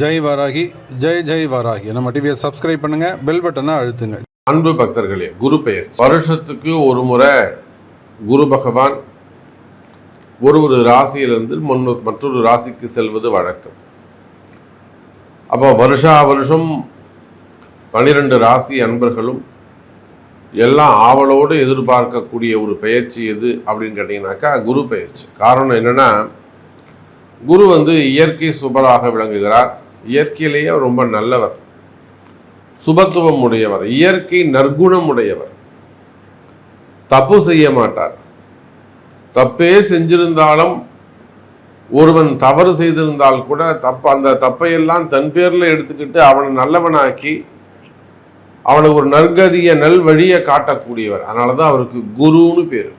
ஜெய் வராகி ஜெய் ஜெய் வராகி. நம்ம டிவியை சப்ஸ்கிரைப் பண்ணுங்க பெல் பட்டனை அழுத்துங்க. அன்பு பக்தர்களே குரு பெயர். வருஷத்துக்கு ஒரு முறை குரு பகவான் ஒரு ஒரு ராசியிலிருந்து முன்னு மற்றொரு ராசிக்கு செல்வது வழக்கம். அப்போ வருஷா வருஷம் பனிரெண்டு ராசி அன்பர்களும் எல்லாம் ஆவலோடு எதிர்பார்க்கக்கூடிய ஒரு பெயர்ச்சி எது அப்படின்னு கேட்டிங்கனாக்கா குரு பெயர்ச்சி. காரணம் என்னன்னா குரு வந்து இயற்கை சுபராக விளங்குகிறார். இயற்கையிலேயே ரொம்ப நல்லவர். சுபத்துவம் உடையவர். இயற்கை நற்குணம் உடையவர். தப்பு செய்ய மாட்டார். தப்பே செஞ்சிருந்தாலும் ஒருவன் தவறு செய்திருந்தால் கூட தப்பு அந்த தப்பையெல்லாம் தன் பேர்ல எடுத்துக்கிட்டு அவனை நல்லவனாக்கி அவனுக்கு ஒரு நற்கதிய நல் வழியை காட்டக்கூடியவர். அதனால தான் அவருக்கு குருன்னு பேர்.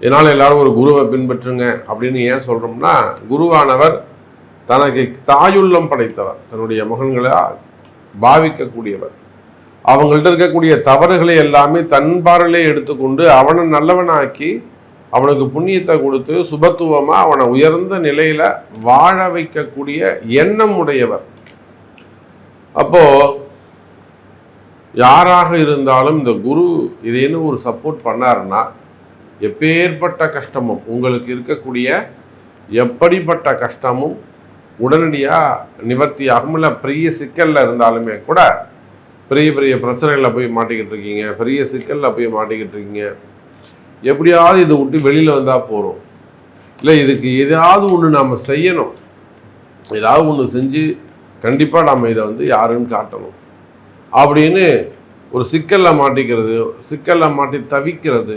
இதனால் எல்லாரும் ஒரு குருவை பின்பற்றுங்க அப்படின்னு ஏன் சொல்கிறோம்னா குருவானவர் தனக்கு தாயுள்ளம் படைத்தவர். தன்னுடைய மகன்களால் பாவிக்கக்கூடியவர். அவங்கள்ட்ட இருக்கக்கூடிய தவறுகளை எல்லாமே தன் பார்வையிலே எடுத்துக்கொண்டு அவனை நல்லவனாக்கி அவனுக்கு புண்ணியத்தை கொடுத்து சுபத்துவமாக அவனை உயர்ந்த நிலையில் வாழ வைக்கக்கூடிய எண்ணம் உடையவர். அப்போ யாராக இருந்தாலும் இந்த குரு இதேன்னு ஒரு சப்போர்ட் பண்ணாருன்னா எப்பேற்பட்ட கஷ்டமும் உங்களுக்கு இருக்கக்கூடிய எப்படிப்பட்ட கஷ்டமும் உடனடியாக நிவர்த்தி ஆகும் இல்லை பெரிய சிக்கலில் இருந்தாலுமே கூட பெரிய பெரிய பிரச்சனைகளில் போய் மாட்டிக்கிட்டு இருக்கீங்க. பெரிய சிக்கலில் போய் மாட்டிக்கிட்டு இருக்கீங்க. எப்படியாவது இதை விட்டு வெளியில் வந்தால் போகிறோம் இல்லை இதுக்கு ஏதாவது ஒன்று நாம் செய்யணும். ஏதாவது ஒன்று செஞ்சு கண்டிப்பாக நம்ம இதை வந்து யாருன்னு காட்டணும். அப்படின்னு ஒரு சிக்கலில் மாட்டிக்கிறது சிக்கலில் மாட்டி தவிக்கிறது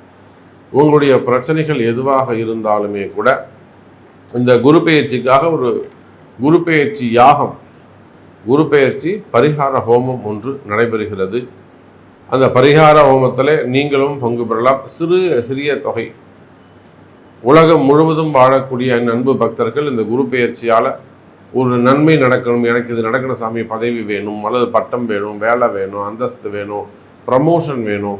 உங்களுடைய பிரச்சனைகள் எதுவாக இருந்தாலுமே கூட இந்த குரு பெயர்ச்சிக்காக ஒரு குரு பெயர்ச்சி யாகம் குரு பெயர்ச்சி பரிகார ஹோமம் ஒன்று நடைபெறுகிறது. அந்த பரிகார ஹோமத்தில் நீங்களும் பங்கு பெறலாம். சிறு சிறிய தொகை. உலகம் முழுவதும் வாழக்கூடிய என் அன்பு பக்தர்கள் இந்த குரு பெயர்ச்சியால் ஒரு நன்மை நடக்கணும் எனக்கு இது நடக்கணும் சாமி பதவி வேணும் அல்லது பட்டம் வேணும் வேலை வேணும் அந்தஸ்து வேணும் ப்ரமோஷன் வேணும்.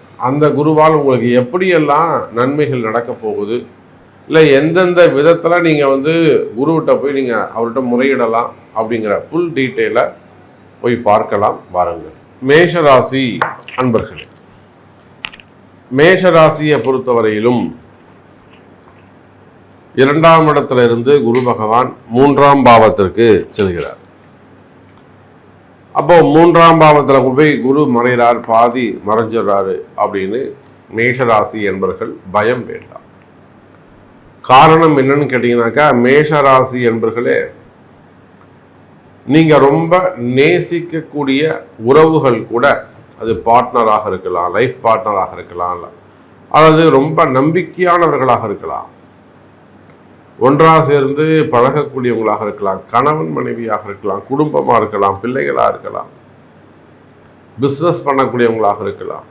அந்த குருவால் உங்களுக்கு எப்படியெல்லாம் நன்மைகள் நடக்க போகுது? இல்லை எந்தெந்த விதத்தில் நீங்கள் வந்து குருவிட்ட போய் நீங்கள் அவர்கிட்ட முறையிடலாம் அப்படிங்கிற ஃபுல் டீட்டெயிலை போய் பார்க்கலாம் வாருங்கள். மேஷராசி அன்பர்களே மேஷராசியை பொறுத்தவரையிலும் இரண்டாம் இடத்துல இருந்து குரு பகவான் மூன்றாம் பாவத்திற்கு செல்கிறார். அப்போ மூன்றாம் பாவத்தில் போய் குரு மறைகிறார் பாதி மறைஞ்சிடுறாரு அப்படின்னு மேஷராசி என்பர்கள் பயம் வேண்டாம் காரணம் என்னன்னு கேட்டீங்கன்னாக்கா மேஷராசி என்பர்களே நீங்கள் ரொம்ப நேசிக்கக்கூடிய உறவுகள் கூட அது பார்ட்னராக இருக்கலாம் லைஃப் பார்ட்னராக இருக்கலாம் அல்லது ரொம்ப நம்பிக்கையானவர்களாக இருக்கலாம். ஒன்றாக சேர்ந்து பழகக்கூடியவங்களாக இருக்கலாம் கணவன் மனைவியாக இருக்கலாம் குடும்பமாக இருக்கலாம் பிள்ளைகளாக இருக்கலாம் பிஸ்னஸ் பண்ணக்கூடியவங்களாக இருக்கலாம்.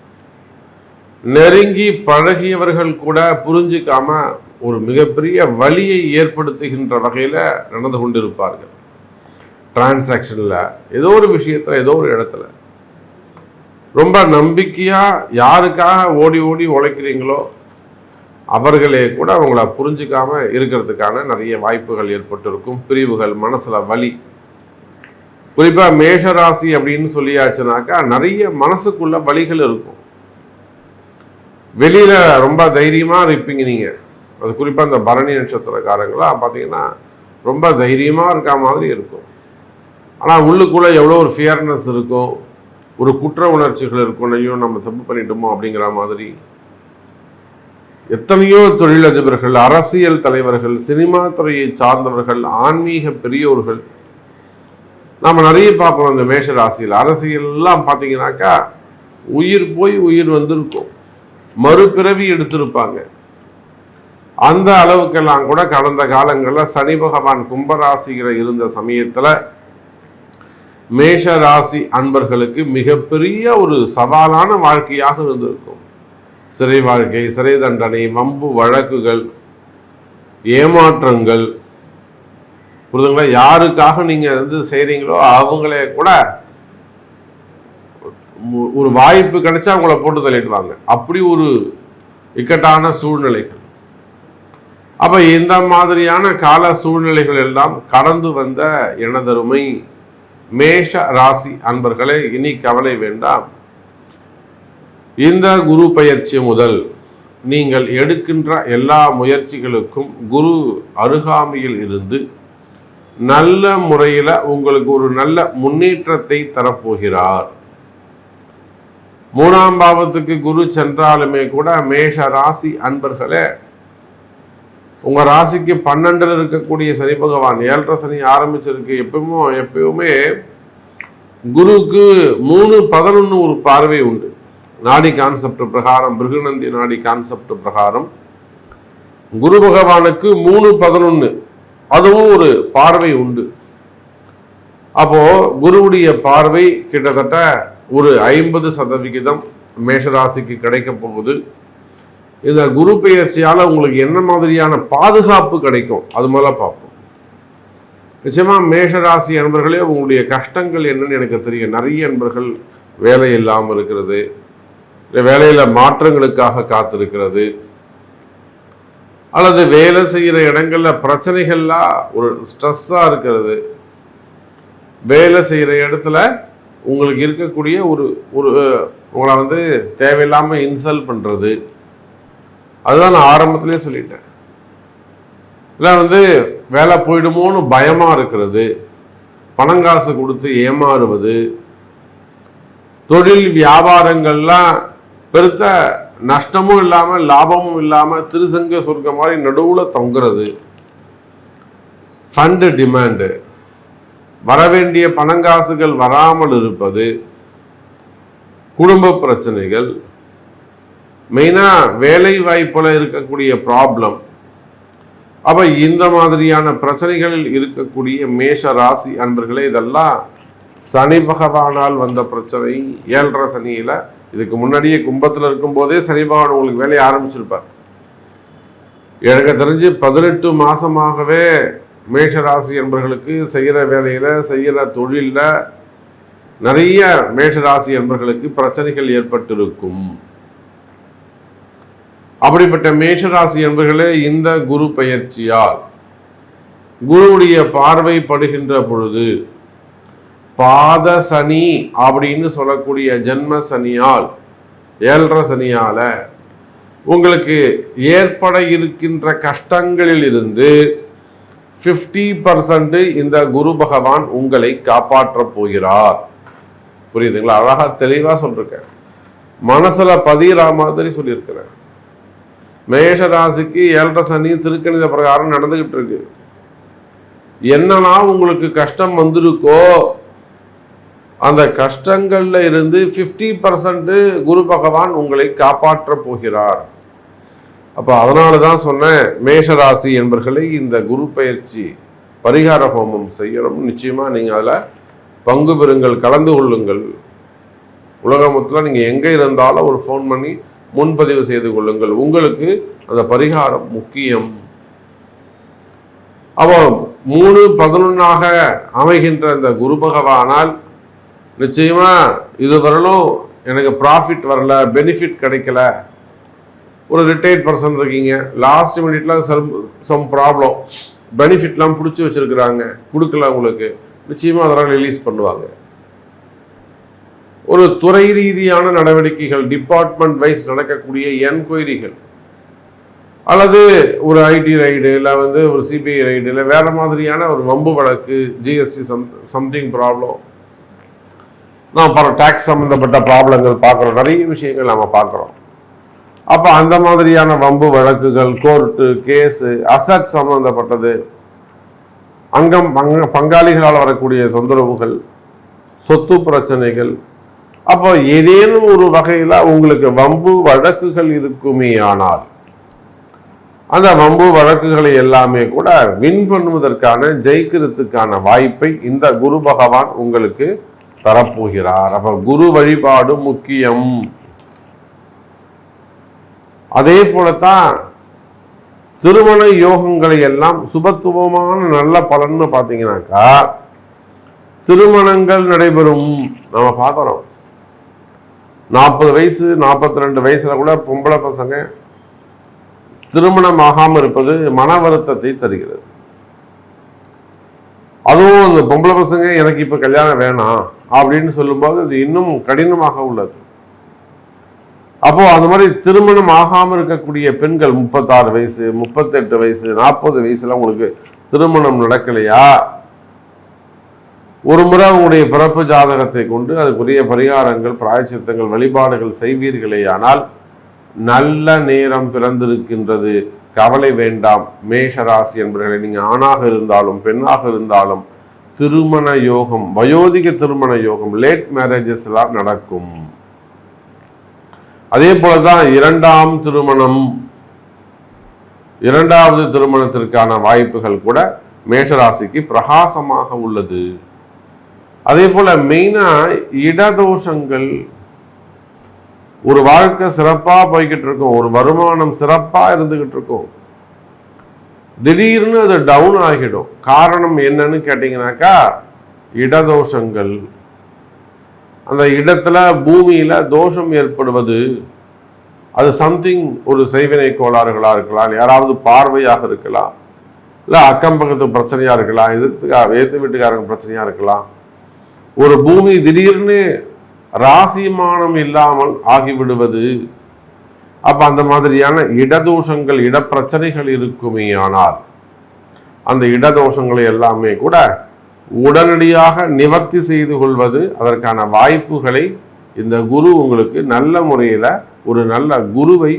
நெருங்கி பழகியவர்கள் கூட புரிஞ்சிக்காம ஒரு மிகப்பெரிய வழியை ஏற்படுத்துகின்ற வகையில் நடந்து கொண்டிருப்பார்கள். டிரான்சாக்ஷனில் ஏதோ ஒரு விஷயத்தில் ஏதோ ஒரு இடத்துல. ரொம்ப நம்பிக்கையாக யாருக்காக ஓடி ஓடி உழைக்கிறீங்களோ அவர்களே கூட அவங்கள புரிஞ்சுக்காம இருக்கிறதுக்கான நிறைய வாய்ப்புகள் ஏற்பட்டிருக்கும். பிரிவுகள் மனசுல வலி. குறிப்பா மேஷராசி அப்படின்னு சொல்லியாச்சுனாக்கா நிறைய மனசுக்குள்ள வலிகள் இருக்கும். வெளியில ரொம்ப தைரியமா இருப்பீங்க நீங்க. அது குறிப்பா இந்த பரணி நட்சத்திரக்காரங்களா பார்த்தீங்கன்னா ரொம்ப தைரியமா இருக்க மாதிரி இருக்கும். ஆனா உள்ளுக்குள்ள எவ்வளோ ஒரு ஃபியர்னஸ் இருக்கும். ஒரு குற்ற உணர்ச்சிகள் இருக்கும். ஐயோ நம்ம தப்பு பண்ணிட்டோமோ அப்படிங்கிற மாதிரி எத்தனையோ தொழிலதிபர்கள் அரசியல் தலைவர்கள் சினிமா துறையை சார்ந்தவர்கள் ஆன்மீக பெரியோர்கள். நாம் நிறைய பார்க்குறோம் இந்த மேஷ ராசியில். அரசியல்லாம் பார்த்தீங்கன்னாக்கா உயிர் போய் உயிர் வந்திருக்கும். மறுபிறவி எடுத்திருப்பாங்க. அந்த அளவுக்கெல்லாம் கூட கடந்த காலங்களில் சனி பகவான் கும்பராசியில் இருந்த சமயத்தில் மேஷ ராசி அன்பர்களுக்கு மிகப்பெரிய ஒரு சவாலான வாழ்க்கையாக இருந்திருக்கும். சிறை வாழ்க்கை சிறை தண்டனை வம்பு வழக்குகள் ஏமாற்றங்கள். புரிதுங்களா? யாருக்காக நீங்கள் வந்து செய்கிறீங்களோ அவங்களே கூட ஒரு வாய்ப்பு கிடைச்சா அவங்கள போட்டு தள்ளிடுவாங்க. அப்படி ஒரு இக்கட்டான சூழ்நிலைகள். அப்போ இந்த மாதிரியான கால சூழ்நிலைகள் எல்லாம் கடந்து வந்த எனதருமை மேஷ ராசி அன்பர்களே இனி கவலை வேண்டாம். இந்த குரு பயிற்சி முதல் நீங்கள் எடுக்கின்ற எல்லா முயற்சிகளுக்கும் குரு அருகாமையில் இருந்து நல்ல முறையில் உங்களுக்கு ஒரு நல்ல முன்னேற்றத்தை தரப்போகிறார். மூணாம் பாவத்துக்கு குரு சென்றாலுமே கூட மேஷ ராசி அன்பர்களே உங்கள் ராசிக்கு பன்னெண்டில் இருக்கக்கூடிய சனி பகவான் ஏழரை சனி ஆரம்பிச்சிருக்கு எப்பவுமே எப்பயுமே குருவுக்கு மூணு பதினொன்று ஒரு பார்வை உண்டு. நாடி கான்செப்ட் பிரகாரம் பிருகுநந்தி நாடி கான்செப்ட் பிரகாரம். குரு பகவானுக்கு மூணு பதினொன்று அதுவும் ஒரு பார்வை உண்டு. அப்போது குருவுடைய பார்வை கிட்டத்தட்ட ஒரு ஐம்பது சதவிகிதம் மேஷராசிக்கு கிடைக்க போகுது. இந்த குரு பெயர்ச்சியால் உங்களுக்கு என்ன மாதிரியான பாதுகாப்பு கிடைக்கும்? அது முதல்ல பார்ப்போம். நிச்சயமாக மேஷராசி அன்பர்களே உங்களுடைய கஷ்டங்கள் என்னன்னு எனக்கு தெரியும். நிறைய அன்பர்கள் வேலை இல்லாமல் இருக்கிறது. வேலையில் மாற்றங்களுக்காக காத்திருக்கிறது. அல்லது வேலை செய்கிற இடங்களில் பிரச்சனைகள்லாம் ஒரு ஸ்ட்ரெஸ்ஸாக இருக்கிறது. வேலை செய்கிற இடத்துல உங்களுக்கு இருக்கக்கூடிய ஒரு ஒரு உங்களை வந்து தேவையில்லாமல் இன்சல்ட் பண்ணுறது அதுதான் நான் ஆரம்பத்துலேயே சொல்லிட்டேன். இல்லை வந்து வேலை போயிடுமோன்னு பயமாக இருக்கிறது. பணங்காசு கொடுத்து ஏமாறுவது. தொழில் வியாபாரங்கள்லாம் பெருத்த நஷ்டமும் இல்லாமல் லாபமும் இல்லாமல் திருசங்க சொர்க்க மாதிரி நடுவில் தொங்குறது. ஃபண்டு டிமாண்டு வரவேண்டிய பணங்காசுகள் வராமல் இருப்பது. குடும்ப பிரச்சனைகள். மெயினாக வேலை வாய்ப்பில் இருக்கக்கூடிய ப்ராப்ளம் அப்போ இந்த மாதிரியான பிரச்சனைகளில் இருக்கக்கூடிய மேஷ ராசி அன்பர்களே இதெல்லாம் சனி பகவானால் வந்த பிரச்சனை. ஏழரை சனியில் இதுக்கு முன்னாடியே கும்பத்தில் இருக்கும்போதே சனி பகவான் உங்களுக்கு வேலையை ஆரம்பிச்சிருப்பார். எனக்கு தெரிஞ்சு பதினெட்டு மாசமாகவே மேஷ ராசி என்பர்களுக்கு செய்கிற வேலையில் செய்கிற தொழிலில் நிறைய மேஷ ராசி என்பர்களுக்கு பிரச்சனைகள் ஏற்பட்டிருக்கும். அப்படிப்பட்ட மேஷராசி என்பர்களே இந்த குரு பயிற்சியால் குருவுடைய பார்வை படுகின்ற பொழுது பாத சனி அப்படின்னு சொல்லக்கூடிய ஜென்ம சனியால் ஏழரை சனியால உங்களுக்கு ஏற்பட இருக்கின்ற கஷ்டங்களில் இருந்து ஃபிஃப்டி பர்சன்ட் இந்த குரு பகவான் உங்களை காப்பாற்றப் போகிறார். புரியுதுங்களா? அழகாக தெளிவாக சொல்லிருக்கேன். மனசில் பதிகிற மாதிரி சொல்லியிருக்கிறேன். மேஷ ராசிக்கு ஏழரை சனி திருக்கணித பிரகாரம் நடந்துக்கிட்டு இருக்கு. என்னன்னா உங்களுக்கு கஷ்டம் வந்திருக்கோ அந்த கஷ்டங்களில் இருந்து ஃபிஃப்டி பர்சன்ட்டு குரு பகவான் உங்களை காப்பாற்ற போகிறார். அப்போ அதனால தான் சொன்னேன் மேஷராசி என்பர்களை இந்த குரு பயிற்சி பரிகார ஹோமம் செய்யணும். நிச்சயமாக நீங்கள் அதில் பங்கு பெறுங்கள் கலந்து கொள்ளுங்கள். உலகமொத்தத்தில் நீங்கள் எங்கே இருந்தாலும் ஒரு ஃபோன் பண்ணி முன்பதிவு செய்து கொள்ளுங்கள். உங்களுக்கு அந்த பரிகாரம் முக்கியம். அப்போ மூணு பதினொன்னாக அமைகின்ற இந்த குரு பகவானால் நிச்சயமா இதுவரையிலும் எனக்கு ப்ராஃபிட் வரல பெனிஃபிட் கிடைக்கல. ஒரு ரிட்டையர்ட் பர்சன் இருக்கீங்க லாஸ்ட் மினிட்லாம் சம் சம் ப்ராப்ளம் பெனிஃபிட்லாம் பிடிச்சி வச்சிருக்கிறாங்க கொடுக்கல உங்களுக்கு. நிச்சயமாக அதெல்லாம் ரிலீஸ் பண்ணுவாங்க. ஒரு துறை ரீதியான நடவடிக்கைகள் டிபார்ட்மெண்ட் வைஸ் நடக்கக்கூடிய என்கொயரிகள் அல்லது ஒரு ஐடி ரைடு இல்லை வந்து ஒரு சிபிஐ ரைடு இல்லை வேறு மாதிரியான ஒரு வம்பு வழக்கு ஜிஎஸ்டி சம் சம்திங் ப்ராப்ளம் நான் பல டேக்ஸ் சம்மந்தப்பட்ட ப்ராப்ளங்கள் பார்க்குறோம். நிறைய விஷயங்கள் நம்ம பார்க்குறோம். அப்போ அந்த மாதிரியான வம்பு வழக்குகள் கோர்ட்டு கேஸு அசட் சம்மந்தப்பட்டது அங்கம் பங்க பங்காளிகளால் வரக்கூடிய தொந்தரவுகள் சொத்து பிரச்சனைகள் அப்போ ஏதேனும் ஒரு வகையில் உங்களுக்கு வம்பு வழக்குகள் இருக்குமே ஆனால் அந்த வம்பு வழக்குகளை எல்லாமே கூட வின் பண்ணுவதற்கான ஜெயிக்கிறதுக்கான வாய்ப்பை இந்த குரு பகவான் உங்களுக்கு தரப்போகிறார். அப்ப குரு வழிபாடு முக்கியம். அதே போலத்தான் திருமண யோகங்களை எல்லாம் சுபத்துவமான நல்ல பலன்னு பார்த்தீங்கன்னாக்கா திருமணங்கள் நடைபெறும். நம்ம பார்க்குறோம். நாற்பது வயசு நாற்பத்தி ரெண்டு வயசுல கூட பொம்பளை பசங்க திருமணம் ஆகாமல் இருப்பது மன வருத்தத்தை தருகிறது. அதுவும் அந்த பொம்பளை பசங்க எனக்கு இப்போ கல்யாணம் வேணாம் அப்படின்னு சொல்லும்போது அது இன்னும் கடினமாக உள்ளது. அப்போ அந்த மாதிரி திருமணம் ஆகாமல் இருக்கக்கூடிய பெண்கள் முப்பத்தாறு வயசு முப்பத்தெட்டு வயசு நாற்பது வயசுல உங்களுக்கு திருமணம் நடக்கலையா? ஒரு முறை உங்களுடைய பிறப்பு ஜாதகத்தை கொண்டு அதுக்குரிய பரிகாரங்கள் பிராயச்சித்தங்கள் வழிபாடுகள் செய்வீர்களேயானால் நல்ல நேரம் பிறந்திருக்கின்றது. கவலை வேண்டாம். மேஷராசி என்பவர்களை நீங்கள் ஆணாக இருந்தாலும் பெண்ணாக இருந்தாலும் திருமண யோகம் வயோதிக திருமண யோகம் லேட் மேரேஜஸ் எல்லாம் நடக்கும். அதே போலதான் இரண்டாம் திருமணம் இரண்டாவது திருமணத்திற்கான வாய்ப்புகள் கூட மேஷராசிக்கு பிரகாசமாக உள்ளது. அதே போல மெயினா இடதோஷங்கள் ஒரு வாழ்க்கை சிறப்பாக போய்கிட்டு இருக்கும் ஒரு வருமானம் சிறப்பாக இருந்துகிட்டு இருக்கும் திடீர்னு அது டவுன் ஆகிடும். காரணம் என்னன்னு கேட்டிங்கனாக்கா இடதோஷங்கள். அந்த இடத்துல பூமியில் தோஷம் ஏற்படுவது அது சம்திங் ஒரு செய்வினை கோளாறுகளாக இருக்கலாம். யாராவது பார்வையாக இருக்கலாம். இல்லை அக்கம் பக்கத்து பிரச்சனையாக இருக்கலாம். எதிர்த்து எதிர்த்து வீட்டுக்காரங்க பிரச்சனையாக இருக்கலாம். ஒரு பூமி திடீர்னு ராசிமானம் இல்லாமல் ஆகிவிடுவது. அப்ப அந்த மாதிரியான இடதோஷங்கள் இடப்பிரச்சனைகள் இருக்குமே ஆனால் அந்த இடதோஷங்களை எல்லாமே கூட உடனடியாக நிவர்த்தி செய்து கொள்வது அதற்கான வாய்ப்புகளை இந்த குரு உங்களுக்கு நல்ல முறையில் ஒரு நல்ல குருவை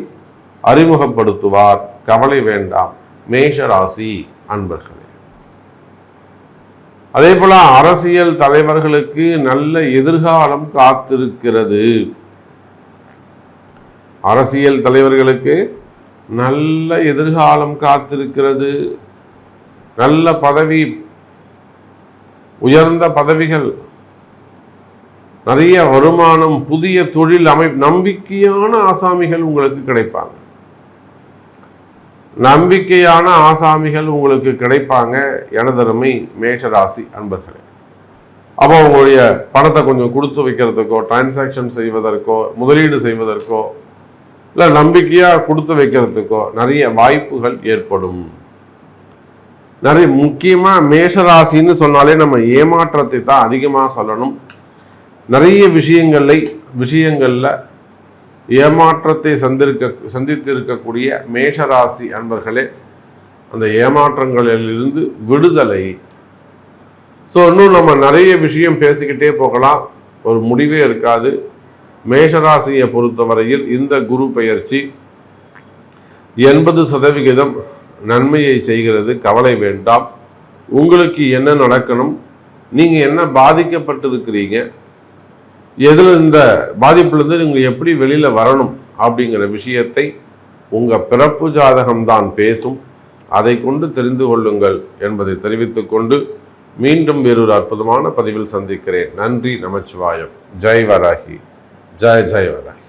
அறிமுகப்படுத்துவார். கவலை வேண்டாம். மேஷராசி அன்பர்கள். அதே போல அரசியல் தலைவர்களுக்கு நல்ல எதிர்காலம் காத்திருக்கிறது. அரசியல் தலைவர்களுக்கு நல்ல எதிர்காலம் காத்திருக்கிறது. நல்ல பதவி உயர்ந்த பதவிகள் நிறைய வருமானம் புதிய தொழில் அமை நம்பிக்கையான ஆசாமிகள் உங்களுக்கு கிடைப்பாங்க. நம்பிக்கையான ஆசாமிகள் உங்களுக்கு கிடைப்பாங்க. எனதருமை மேஷராசி அன்பர்களே. அப்போ உங்களுடைய பணத்தை கொஞ்சம் கொடுத்து வைக்கிறதுக்கோ டிரான்சாக்ஷன் செய்வதற்கோ முதலீடு செய்வதற்கோ இல்லை நம்பிக்கையாக கொடுத்து வைக்கிறதுக்கோ நிறைய வாய்ப்புகள் ஏற்படும். நிறைய முக்கியமாக மேஷராசின்னு சொன்னாலே நம்ம ஏமாற்றத்தை தான் அதிகமாக சொல்லணும். நிறைய விஷயங்களை விஷயங்களில் ஏமாற்றத்தை சந்திருக்க சந்தித்திருக்கக்கூடிய மேஷராசி அன்பர்களே அந்த ஏமாற்றங்களிலிருந்து விடுதலை. ஸோ இன்னும் நம்ம நிறைய விஷயம் பேசிக்கிட்டே போகலாம். ஒரு முடிவே இருக்காது. மேஷராசியை பொறுத்தவரையில் இந்த குரு பெயர்ச்சி எண்பது சதவிகிதம் நன்மையை செய்கிறது. கவலை வேண்டாம். உங்களுக்கு என்ன நடக்கணும்? நீங்கள் என்ன பாதிக்கப்பட்டிருக்கிறீங்க? எதில் இந்த பாதிப்புலேருந்து நீங்கள் எப்படி வெளியில் வரணும் அப்படிங்கிற விஷயத்தை உங்கள் பிறப்பு ஜாதகம்தான் பேசும். அதை கொண்டு தெரிந்து கொள்ளுங்கள் என்பதை தெரிவித்துக்கொண்டு மீண்டும் வேறொரு அற்புதமான பதிவில் சந்திக்கிறேன். நன்றி நமச்சிவாயம். ஜெய் வராகி ஜெய் ஜெய் வராகி